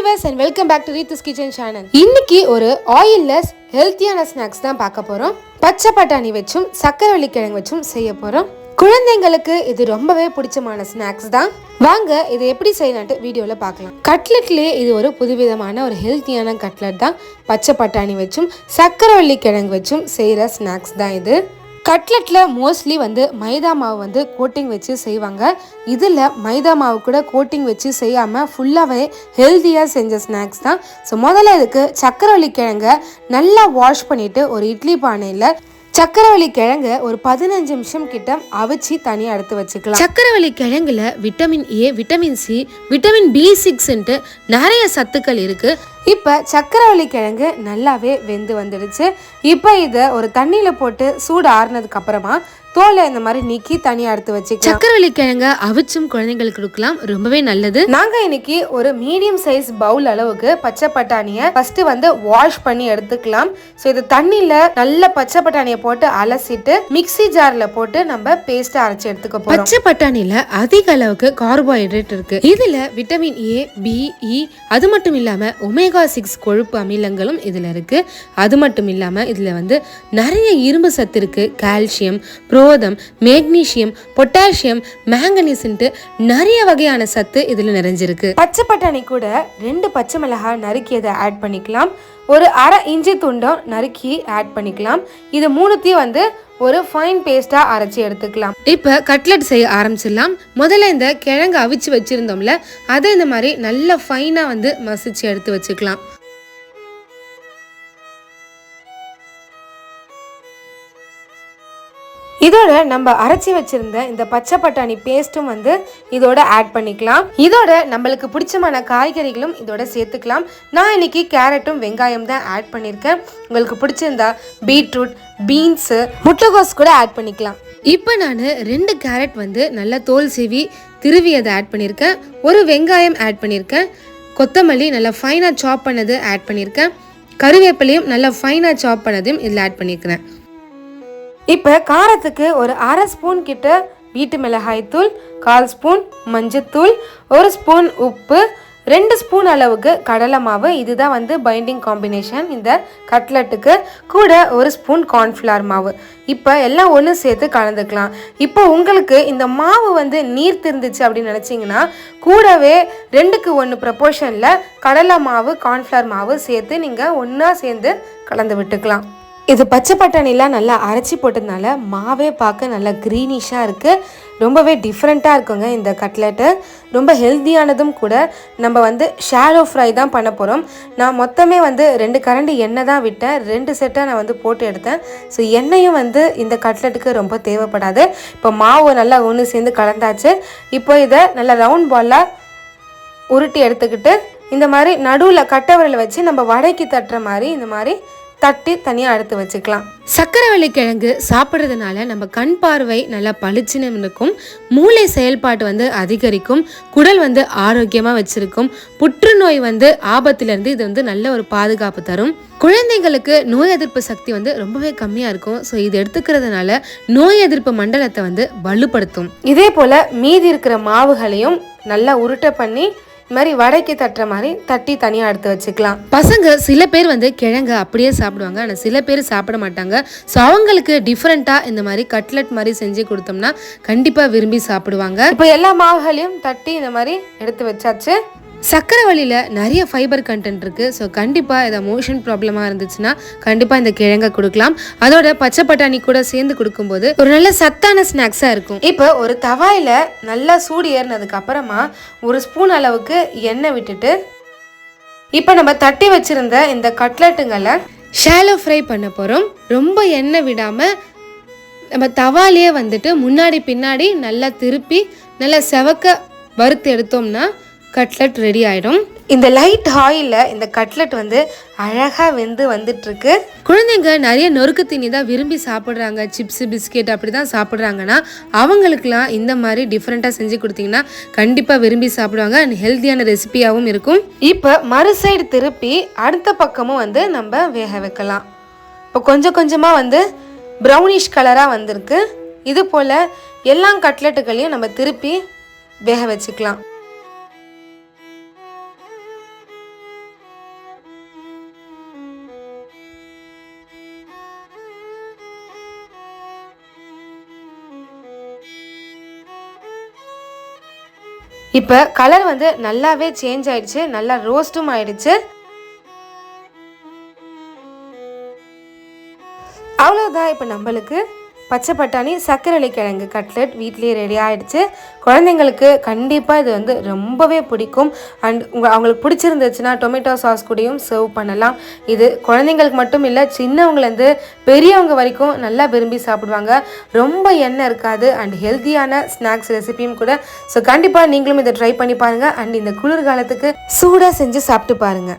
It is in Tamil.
Viewers and welcome back to Reeth's kitchen channel இன்னைக்கு ஒரு ஆயில்லெஸ் ஹெல்த்தியான ஸ்நாக்ஸ் தான் பார்க்க போகிறோம் பச்சை பட்டாணி வச்சும் சக்கரவள்ளி கிழங்கு வச்சும் செய்ய போகிறோம் குழந்தைங்களுக்கு இது ரொம்பவே பிடிச்சமான ஸ்நாக்ஸ் தான். வாங்க இதை எப்படி செய்யலான்ட்டு வீடியோவில் பார்க்கலாம். கட்லெட்லேயே இது ஒரு புதுவிதமான ஒரு ஹெல்த்தியான கட்லெட் தான். பச்சை பட்டாணி வச்சும் சக்கரவள்ளி கிழங்கு வச்சும் செய்கிற ஸ்நாக்ஸ் தான் இது. கட்லெட்டில் மோஸ்ட்லி வந்து மைதா மாவு வந்து கோட்டிங் வச்சு செய்வாங்க. இதில் மைதா மாவு கூட கோட்டிங் வச்சு செய்யாமல் ஃபுல்லாகவே ஹெல்த்தியாக செஞ்ச ஸ்நாக்ஸ் தான். ஸோ முதல்ல இதுக்கு சக்கரவள்ளி கிழங்க நல்லா வாஷ் பண்ணிவிட்டு ஒரு இட்லி பானையில் சக்கரவள்ளி கிழங்க ஒரு பதினஞ்சு நிமிஷம் கிட்ட அவிச்சு தனியாக எடுத்து வச்சுக்கலாம். சக்கரவள்ளி கிழங்குல vitamin A vitamin C vitamin B சிக்ஸ்ன்ட்டு நிறைய சத்துக்கள் இருக்கு. இப்போ சக்கரவள்ளி கிழங்கு நல்லாவே வெந்து வந்துடுச்சு. இப்போ இதை ஒரு தண்ணியில் போட்டு சூடு ஆறுனதுக்கு அப்புறமா தோலை இந்த மாதிரி நீக்கி தனியாக எடுத்து வச்சு சக்கரவள்ளி கிழங்க அவிச்சும் குழந்தைங்களுக்கு கொடுக்கலாம். ரொம்பவே நல்லது. நாங்கள் இன்னைக்கு ஒரு மீடியம் சைஸ் பவுல் அளவுக்கு பச்சை பட்டாணியை ஃபர்ஸ்ட் வந்து வாஷ் பண்ணி எடுத்துக்கலாம். ஸோ இது தண்ணியில் நல்ல பச்சை பட்டாணியை போட்டு அலசிட்டு மிக்ஸி ஜார்ல போட்டு நம்ம பேஸ்ட் அரைச்சு எடுத்துக்க போறோம். பச்சை பட்டாணியில அதிக அளவுக்கு கார்போஹைட்ரேட் இருக்கு. இதுல விட்டமின் ஏ பி இ அது மட்டும் இல்லாம ஒமேகா சிக்ஸ் கொழுப்பு அமிலங்களும் இதுல இருக்கு. அது மட்டும் இல்லாம இதுல வந்து நிறைய இரும்பு சத்து இருக்கு. கால்சியம் புரோதம் மேக்னீசியம் பொட்டாசியம் மேங்கனீஸ்ன்ட்டு நிறைய வகையான சத்து இதுல நிறைஞ்சிருக்கு. பச்சை பட்டாணி கூட ரெண்டு பச்சை மிளகாய் நறுக்கியதை ஆட் பண்ணிக்கலாம். ஒரு அரை இஞ்சி துண்டம் நறுக்கி ஆட் பண்ணிக்கலாம். இது மூணுத்தையும் வந்து ஒரு ஃபைன் பேஸ்டா அரைச்சி எடுத்துக்கலாம். இப்போ கட்லெட் செய்ய ஆரம்பிச்சிடலாம். முதல்ல இந்த கிழங்கு அவிச்சு வச்சிருந்தோம்ல அதை இந்த மாதிரி நல்ல ஃபைனா வந்து மசிச்சு எடுத்து வச்சுக்கலாம். இதோட நம்ம அரைச்சி வச்சிருந்த இந்த பச்சை பட்டாணி பேஸ்ட்டும் வந்து இதோட ஆட் பண்ணிக்கலாம். இதோட நம்மளுக்கு பிடிச்சமான காய்கறிகளும் இதோட சேர்த்துக்கலாம். நான் இன்னைக்கு கேரட்டும் வெங்காயம் தான் ஆட் பண்ணியிருக்கேன் உங்களுக்கு பிடிச்சிருந்தா பீட்ரூட் பீன்ஸு முட்டைகோஸ் கூட ஆட் பண்ணிக்கலாம். இப்போ நான் ரெண்டு கேரட் வந்து நல்லா தோல் சீவி திருவி அதை ஆட் பண்ணியிருக்கேன் ஒரு வெங்காயம் ஆட் பண்ணியிருக்கேன் கொத்தமல்லி நல்லா ஃபைனாக சாப் பண்ணது ஆட் பண்ணியிருக்கேன் கருவேப்பிலையும் நல்லா ஃபைனாக சாப் பண்ணதையும் இதில் ஆட் பண்ணியிருக்கிறேன் இப்போ காரத்துக்கு ஒரு அரை ஸ்பூன் கிட்ட வீட்டு மிளகாய் தூள் கால் ஸ்பூன் மஞ்சத்தூள் ஒரு ஸ்பூன் உப்பு ரெண்டு ஸ்பூன் அளவுக்கு கடலை மாவு. இதுதான் வந்து பைண்டிங் காம்பினேஷன் இந்த கட்லெட்டுக்கு கூட ஒரு ஸ்பூன் கார்ன்ஃப்ளவர் மாவு. இப்போ எல்லாம் ஒன்று சேர்த்து கலந்துக்கலாம். இப்போ உங்களுக்கு இந்த மாவு வந்து நீர் திருந்துச்சு அப்படின்னு நினச்சிங்கன்னா கூடவே ரெண்டுக்கு ஒன்று ப்ரப்போர்ஷனில் கடலை மாவு கார்ன்ஃப்ளவர் மாவு சேர்த்து நீங்கள் ஒன்றா சேர்ந்து கலந்து விட்டுக்கலாம். இது பச்சை பட்டாணிலாம் நல்லா அரைச்சி போட்டதுனால மாவே பார்க்க நல்லா க்ரீனிஷாக இருக்குது ரொம்பவே டிஃப்ரெண்ட்டாக இருக்குங்க இந்த கட்லெட்டு ரொம்ப ஹெல்த்தியானதும் கூட நம்ம வந்து ஷாலோ ஃப்ரை தான் பண்ண போகிறோம் நான் மொத்தமே வந்து ரெண்டு கரண்டி எண்ணெய் தான் விட்டேன். ரெண்டு செட்டாக நான் வந்து போட்டு எடுத்தேன். ஸோ எண்ணெயும் வந்து இந்த கட்லெட்டுக்கு ரொம்ப தேவைப்படாது. இப்போ மாவு நல்லா ஒன்று சேர்ந்து கலந்தாச்சு. இப்போ இதை நல்லா ரவுண்ட் பாலாக உருட்டி எடுத்துக்கிட்டு இந்த மாதிரி நடுவில் கட்டை விரலை வச்சு நம்ம வடைக்கு தட்டுற மாதிரி இந்த மாதிரி தட்டி தனியாக எடுத்து வச்சுக்கலாம். சக்கரவள்ளி கிழங்கு சாப்பிட்றதுனால நம்ம கண் பார்வை நல்லா பளிச்சுன்னு இருக்கும் மூளை செயல்பாட்டு வந்து அதிகரிக்கும். குடல் வந்து ஆரோக்கியமாக வச்சிருக்கும். புற்றுநோய் வந்து ஆபத்திலிருந்து இது வந்து நல்ல ஒரு பாதுகாப்பு தரும். குழந்தைங்களுக்கு நோய் எதிர்ப்பு சக்தி வந்து ரொம்பவே கம்மியாக இருக்கும். ஸோ இது எடுத்துக்கிறதுனால நோய் எதிர்ப்பு மண்டலத்தை வந்து வலுப்படுத்தும். இதே போல் மீதி இருக்கிற மாவுகளையும் நல்லா உருட்டை பண்ணி இந்த மாதிரி வடைக்கு தட்டுற மாதிரி தட்டி தனியாக எடுத்து வச்சுக்கலாம். பசங்க சில பேர் வந்து கிழங்க அப்படியே சாப்பிடுவாங்க. ஆனால் சில பேர் சாப்பிட மாட்டாங்க. ஸோ அவங்களுக்கு டிஃப்ரெண்ட்டாக இந்த மாதிரி கட்லெட் மாதிரி செஞ்சு கொடுத்தோம்னா கண்டிப்பாக விரும்பி சாப்பிடுவாங்க. இப்போ எல்லா மாவுகளையும் தட்டி இந்த மாதிரி எடுத்து வச்சாச்சு. சக்கரவள்ளியில் நிறைய ஃபைபர் கண்டென்ட் இருக்குது ஸோ கண்டிப்பாக இதை மோஷன் ப்ராப்ளமாக இருந்துச்சுன்னா கண்டிப்பாக இந்த கிழங்கை கொடுக்கலாம். அதோட பச்சை பட்டாணி கூட சேர்ந்து கொடுக்கும்போது ஒரு நல்ல சத்தான ஸ்நாக்ஸாக இருக்கும். இப்போ ஒரு தவாயில் நல்லா சூடு ஏறினதுக்கு அப்புறமா ஒரு ஸ்பூன் அளவுக்கு எண்ணெய் விட்டுட்டு இப்போ நம்ம தட்டி வச்சுருந்த இந்த கட்லெட்டுங்களை ஷேலோ ஃப்ரை பண்ண போகிறோம் ரொம்ப எண்ணெய் விடாமல் நம்ம தவாலேயே வந்துட்டு முன்னாடி பின்னாடி நல்லா திருப்பி நல்லா செவக்க வறுத்து எடுத்தோம்னா கட்லெட் ரெடி ஆயிடும். இந்த லைட் ஆயிலில் இந்த கட்லெட் வந்து அழகாக வெந்து வந்துட்டுருக்கு. குழந்தைங்க நிறைய நொறுக்கு தீனி தான் விரும்பி சாப்பிட்றாங்க. சிப்ஸு பிஸ்கெட் அப்படி தான் சாப்பிட்றாங்கன்னா அவங்களுக்குலாம் இந்த மாதிரி டிஃப்ரெண்ட்டாக செஞ்சு கொடுத்தீங்கன்னா கண்டிப்பாக விரும்பி சாப்பிடுவாங்க. அண்ட் ஹெல்த்தியான ரெசிபியாகவும் இருக்கும். இப்போ மறு சைடு திருப்பி அடுத்த பக்கமும் வந்து நம்ம வேக வைக்கலாம். இப்போ கொஞ்சம் கொஞ்சமாக வந்து ப்ரௌனிஷ் கலராக வந்திருக்கு. இது போல் எல்லா கட்லெட்டுகளையும் நம்ம திருப்பி வேக வச்சுக்கலாம். இப்போ கலர் வந்து நல்லாவே சேஞ்ச் ஆயிடுச்சு நல்லா ரோஸ்ட்டும் ஆயிடுச்சு. அவ்வளோதான் இப்போ நம்மளுக்கு. பச்சை பட்டாணி சர்க்கரை கிழங்கு கட்லெட் வீட்லேயே ரெடி ஆகிடுச்சு குழந்தைங்களுக்கு கண்டிப்பாக இது வந்து ரொம்பவே பிடிக்கும். அண்ட் உங்கள் அவங்களுக்கு பிடிச்சிருந்துச்சுன்னா டொமேட்டோ சாஸ் கூடயும் சர்வ் பண்ணலாம். இது குழந்தைங்களுக்கு மட்டும் இல்லை சின்னவங்கலேருந்து பெரியவங்க வரைக்கும் நல்லா விரும்பி சாப்பிடுவாங்க. ரொம்ப எண்ணெய் இருக்காது அண்ட் ஹெல்த்தியான ஸ்நாக்ஸ் ரெசிபியும் கூட. ஸோ கண்டிப்பாக நீங்களும் இதை ட்ரை பண்ணி பாருங்கள் அண்ட் இந்த குளிர்காலத்துக்கு சூடாக செஞ்சு சாப்பிட்டு பாருங்கள்